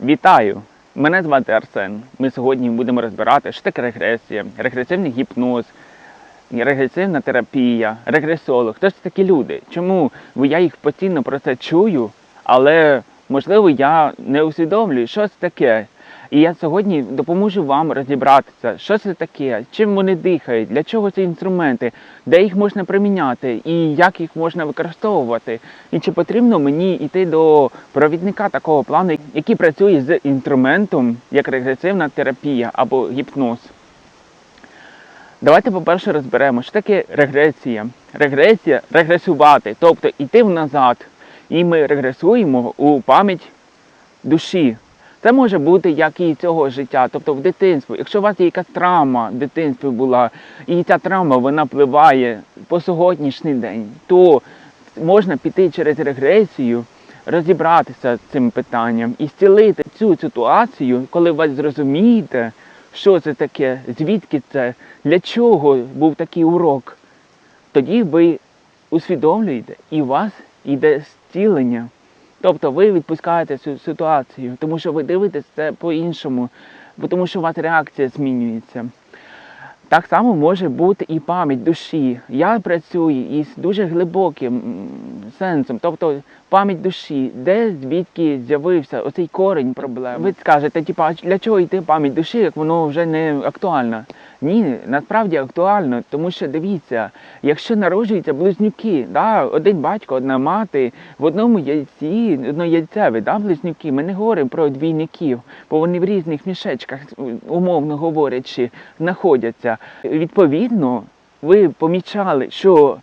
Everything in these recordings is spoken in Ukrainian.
Вітаю! Мене звати Арсен. Ми сьогодні будемо розбирати, що таке регресія, регресивний гіпноз, регресивна терапія, регресолог. Хто ж це такі люди? Чому Бо я їх постійно про це чую, але можливо я не усвідомлюю, що це таке. І я сьогодні допоможу вам розібратися, що це таке, чим вони дихають, для чого ці інструменти, де їх можна приміняти і як їх можна використовувати. І чи потрібно мені йти до провідника такого плану, який працює з інструментом, як регресивна терапія або гіпноз. Давайте, по-перше, розберемо, що таке регресія. Регресія регресувати, тобто йти назад. І ми регресуємо у пам'ять душі. Це може бути як і цього життя, тобто в дитинстві. Якщо у вас є якась травма в дитинстві була, і ця травма вона впливає по сьогоднішній день, то можна піти через регресію, розібратися з цим питанням і зцілити цю ситуацію, коли ви зрозумієте, що це таке, звідки це, для чого був такий урок. Тоді ви усвідомлюєте і у вас йде зцілення. Тобто ви відпускаєте цю ситуацію, тому що ви дивитесь це по-іншому, тому що у вас реакція змінюється. Так само може бути і пам'ять душі. Я працюю із дуже глибоким сенсом, тобто пам'ять душі, де звідки з'явився оцей корень проблем. Ви скажете, типа, а для чого йти пам'ять душі, як воно вже не актуально? Ні, насправді актуально, тому що дивіться, якщо народжуються близнюки, да, один батько, одна мати, в одному яйці, однояйцеві, да, близнюки, ми не говоримо про двійників, бо вони в різних мішечках, умовно говорячи, знаходяться. Відповідно, ви помічали, що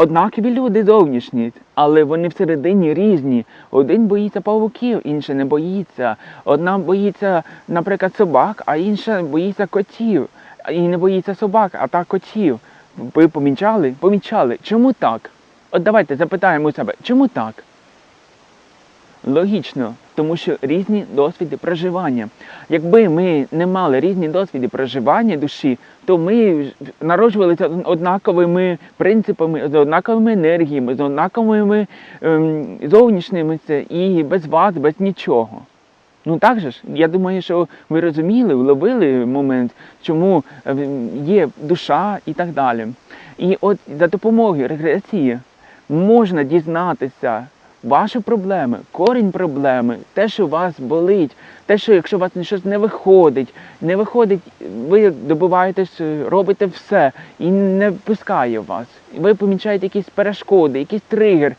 однакові люди зовнішні, але вони всередині різні. Один боїться павуків, інший не боїться. Одна боїться, наприклад, собак, а інша боїться котів. І не боїться собак, а та котів. Ви помічали? Помічали. Чому так? От давайте запитаємо себе, чому так? Логічно, тому що різні досвіди проживання. Якби ми не мали різні досвіди проживання душі, то ми народжувалися однаковими принципами, з однаковими енергіями, з однаковими ем, зовнішніми і без вас, без нічого. Ну так же ж, я думаю, що ви розуміли, вловили момент, чому е, є душа і так далі. І от за допомогою регресії можна дізнатися ваші проблеми, корінь проблеми, те, що вас болить, те, що якщо у вас щось не виходить, не виходить, ви добиваєтесь, робите все і не пускає вас. Ви помічаєте якісь перешкоди, якийсь тригер.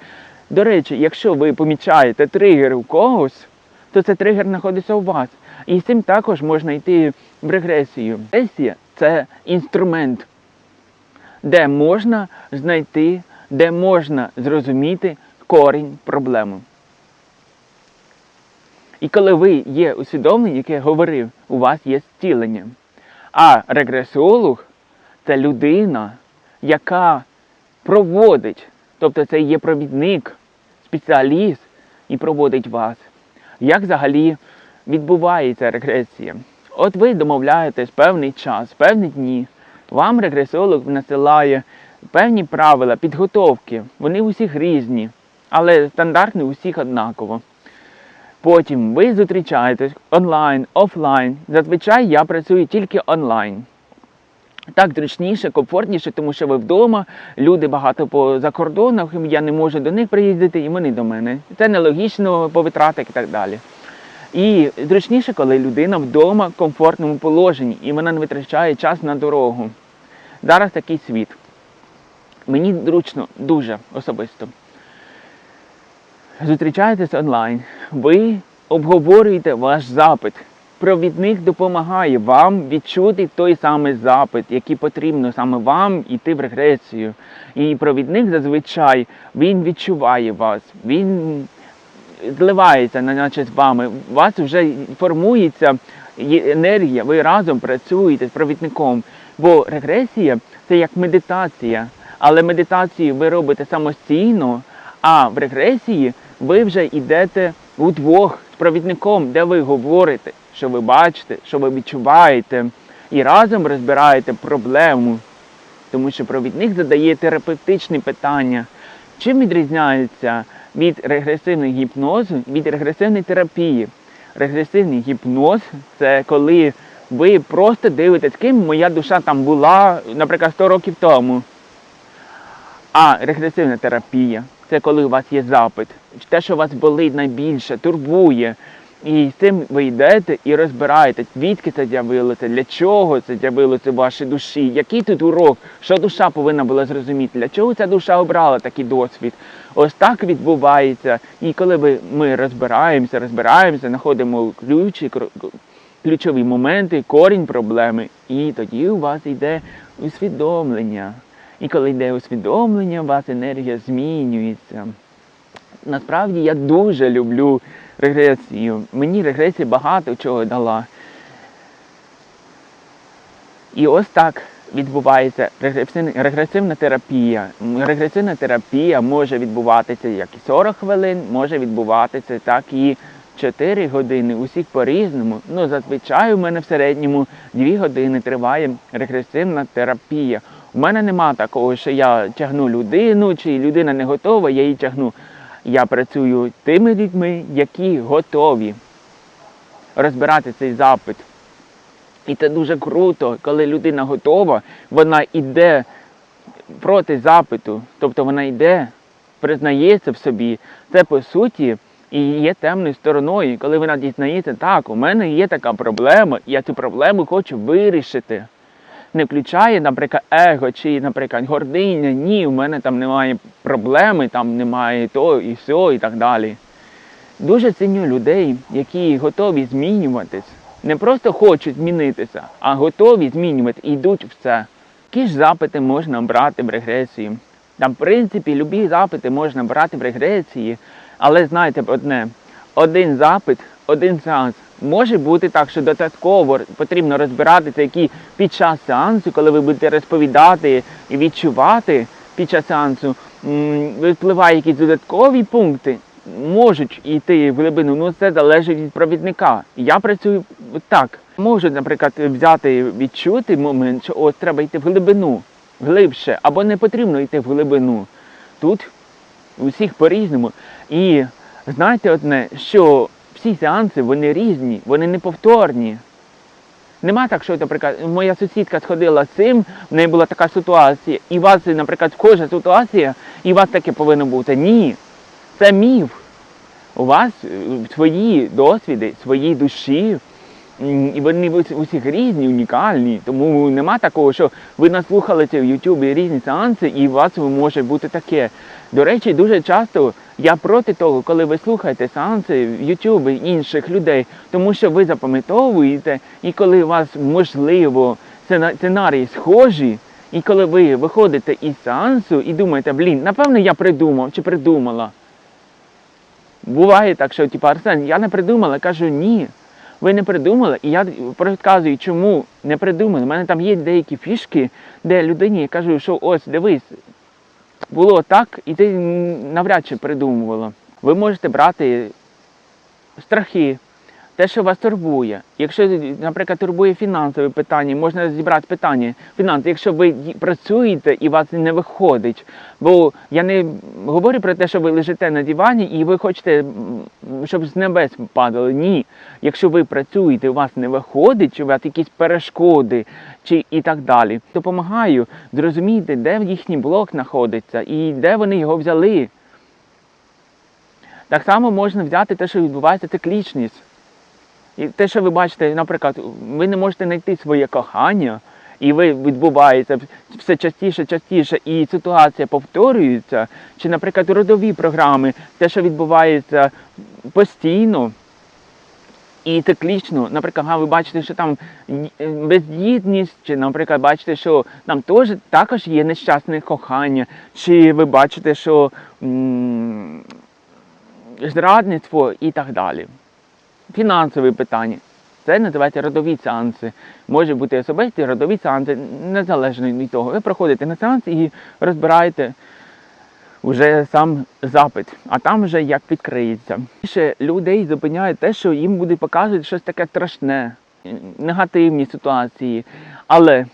До речі, якщо ви помічаєте тригер у когось, то це тригер знаходиться у вас. І з цим також можна йти в регресію. Регресія це інструмент, де можна знайти, де можна зрозуміти корінь проблеми. І коли ви є усвідомлені, як я говорив, у вас є зцілення. А регресолог це людина, яка проводить, тобто це є провідник, спеціаліст і проводить вас. Як взагалі відбувається регресія? От ви домовляєтесь певний час, певні дні. Вам регресолог насилає певні правила, підготовки. Вони у всіх різні, але стандартні у всіх однаково. Потім ви зустрічаєтесь онлайн, офлайн. Зазвичай я працюю тільки онлайн. Так зручніше, комфортніше, тому що ви вдома, люди багато по закордонах, я не можу до них приїздити, і вони до мене. Це нелогічно по витратах і так далі. І зручніше, коли людина вдома в комфортному положенні і вона не витрачає час на дорогу. Зараз такий світ. Мені зручно дуже особисто. Зустрічаєтесь онлайн, ви обговорюєте ваш запит. Провідник допомагає вам відчути той самий запит, який потрібно саме вам йти в регресію. І провідник зазвичай він відчуває вас, він зливається, наче з вами. У вас вже формується енергія, ви разом працюєте з провідником. Бо регресія це як медитація, але медитацію ви робите самостійно, а в регресії ви вже йдете удвох з провідником, де ви говорите, що ви бачите, що ви відчуваєте, і разом розбираєте проблему. Тому що провідник задає терапевтичні питання. Чим відрізняється від регресивного гіпнозу від регресивної терапії? Регресивний гіпноз це коли ви просто дивитесь, ким моя душа там була, наприклад, 100 років тому. А регресивна терапія це коли у вас є запит, те, що вас болить найбільше, турбує. І з цим ви йдете і розбираєте, звідки це з'явилося, для чого це з'явилося в вашій душі, який тут урок, що душа повинна була зрозуміти, для чого ця душа обрала такий досвід. Ось так відбувається. І коли ви, ми розбираємося, розбираємося, знаходимо ключі, ключові моменти, корінь проблеми, і тоді у вас йде усвідомлення. І коли йде усвідомлення, у вас енергія змінюється. Насправді я дуже люблю регресію. Мені регресія багато чого дала. І ось так відбувається регресивна, терапія. Регресивна терапія може відбуватися як і 40 хвилин, може відбуватися так і 4 години. Усіх по-різному. Ну, зазвичай у мене в середньому 2 години триває регресивна терапія. У мене нема такого, що я тягну людину, чи людина не готова, я її тягну. Я працюю тими людьми, які готові розбирати цей запит. І це дуже круто, коли людина готова, вона йде проти запиту, тобто вона йде, признається в собі. Це по суті і є темною стороною, коли вона дізнається, так, у мене є така проблема, я цю проблему хочу вирішити. Не включає, наприклад, его чи, наприклад, гординя, ні, у мене там немає проблеми, там немає то і все, і так далі. Дуже ціню людей, які готові змінюватись. Не просто хочуть змінитися, а готові змінювати і йдуть в це. Які ж запити можна брати в регресії? Там, в принципі, любі запити можна брати в регресії, але знаєте одне, один запит, один сеанс. Може бути так, що додатково потрібно розбиратися, які під час сеансу, коли ви будете розповідати і відчувати під час сеансу, м, випливають якісь додаткові пункти, можуть йти в глибину, ну це залежить від провідника. Я працюю так. Можу, наприклад, взяти, відчути момент, що от треба йти в глибину, глибше, або не потрібно йти в глибину. Тут у всіх по-різному. І знаєте одне, що всі сеанси вони різні, вони неповторні. Нема так, що, наприклад, моя сусідка сходила з цим, в неї була така ситуація, і у вас, наприклад, схожа ситуація, і у вас таке повинно бути. Ні. Це міф. У вас е, свої досвіди, свої душі, і вони усіх різні, унікальні. Тому нема такого, що ви наслухалися в Ютубі різні сеанси, і у вас може бути таке. До речі, дуже часто я проти того, коли ви слухаєте сеанси в Ютубі інших людей, тому що ви запам'ятовуєте, і коли у вас можливо сценарії схожі, і коли ви виходите із сеансу і думаєте, блін, напевно, я придумав чи придумала. Буває так, що типу, Арсен, я не придумала, кажу, ні. Ви не придумали, і я розказую, чому не придумали. У мене там є деякі фішки, де людині я кажу, що ось дивись, було так, і ти навряд чи придумувала. Ви можете брати страхи, те, що вас турбує. Якщо, наприклад, турбує фінансове питання, можна зібрати питання фінанси, якщо ви працюєте і вас не виходить. Бо я не говорю про те, що ви лежите на дивані і ви хочете, щоб з небес падали. Ні. Якщо ви працюєте, у вас не виходить, чи у вас якісь перешкоди, чи і так далі. Допомагаю зрозуміти, де їхній блок знаходиться і де вони його взяли. Так само можна взяти те, що відбувається циклічність. І те, що ви бачите, наприклад, ви не можете знайти своє кохання, і ви відбувається все частіше, частіше, і ситуація повторюється. Чи, наприклад, родові програми, те, що відбувається постійно і циклічно, наприклад, ви бачите, що там е, бездітність, чи, наприклад, бачите, що там теж також є нещасне кохання, чи ви бачите, що м, зрадництво і так далі фінансові питання. Це називається родові сеанси. Може бути особисті родові сеанси, незалежно від того. Ви проходите на сеанс і розбираєте вже сам запит, а там вже як відкриється. Більше людей зупиняє те, що їм буде показувати щось таке страшне, негативні ситуації. Але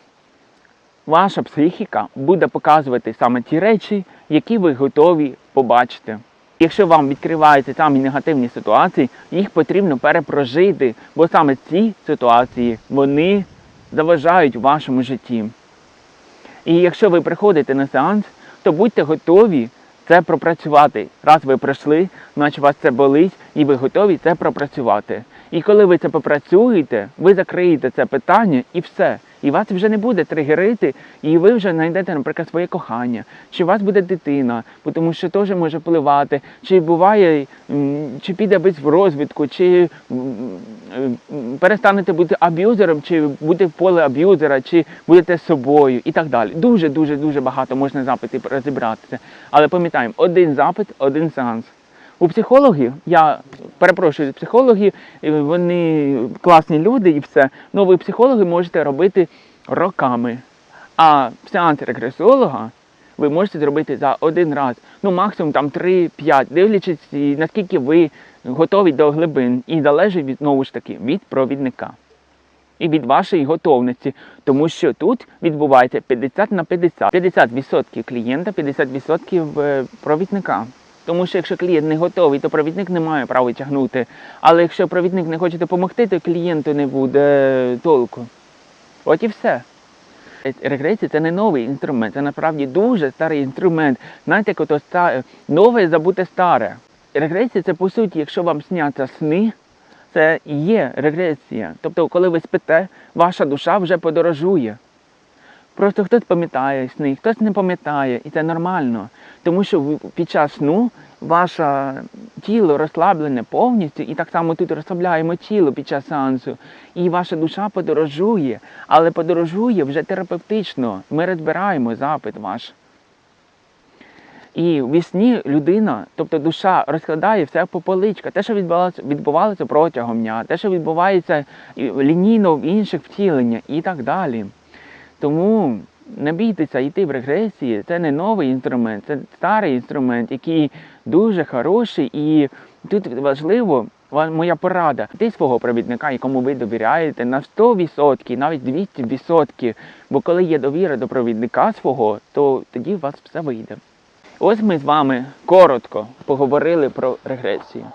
ваша психіка буде показувати саме ті речі, які ви готові побачити. Якщо вам відкриваються самі негативні ситуації, їх потрібно перепрожити, бо саме ці ситуації вони заважають у вашому житті. І якщо ви приходите на сеанс, то будьте готові це пропрацювати. Раз ви пройшли, значить вас це болить, і ви готові це пропрацювати. І коли ви це попрацюєте, ви закриєте це питання і все. І вас вже не буде тригерити, і ви вже знайдете, наприклад, своє кохання, чи у вас буде дитина, тому що теж може впливати, чи буває, чи піде без розвитку, чи перестанете бути аб'юзером, чи буде в поле аб'юзера, чи будете собою і так далі. Дуже, дуже, дуже багато можна запитів розібратися. Але пам'ятаємо, один запит, один сеанс. У психологів, я перепрошую, психологи, е, вони класні люди і все. Ну ви психологи можете робити роками. А сеанс регресолога ви можете зробити за один раз. Ну, максимум там 3-5, дивлячись, наскільки ви готові до глибин. І залежить від знову ж таки від провідника і від вашої готовності, тому що тут відбувається 50 на 50. 50% клієнта, 50% е, провідника. Тому що якщо клієнт не готовий, то провідник не має права тягнути. Але якщо провідник не хоче допомогти, то клієнту не буде толку. От і все. Регресія це не новий інструмент, це насправді дуже старий інструмент. Знаєте, як ста- нове забуте старе. Регресія це по суті, якщо вам сняться сни, це є регресія. Тобто, коли ви спите, ваша душа вже подорожує. Просто хтось пам'ятає сни, хтось не пам'ятає, і це нормально. Тому що під час сну ваше тіло розслаблене повністю, і так само тут розслабляємо тіло під час сеансу. І ваша душа подорожує, але подорожує вже терапевтично. Ми розбираємо запит ваш. І в сні людина, тобто душа, розкладає все по поличках. Те, що відбувалося, протягом дня, те, що відбувається лінійно в інших втіленнях і так далі. Тому не бійтеся йти в регресії. Це не новий інструмент, це старий інструмент, який дуже хороший. І тут важливо, ва- моя порада, йти свого провідника, якому ви довіряєте, на 100%, навіть 200%. Бо коли є довіра до провідника свого, то тоді у вас все вийде. Ось ми з вами коротко поговорили про регресію.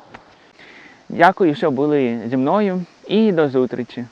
Дякую, що були зі мною, і до зустрічі!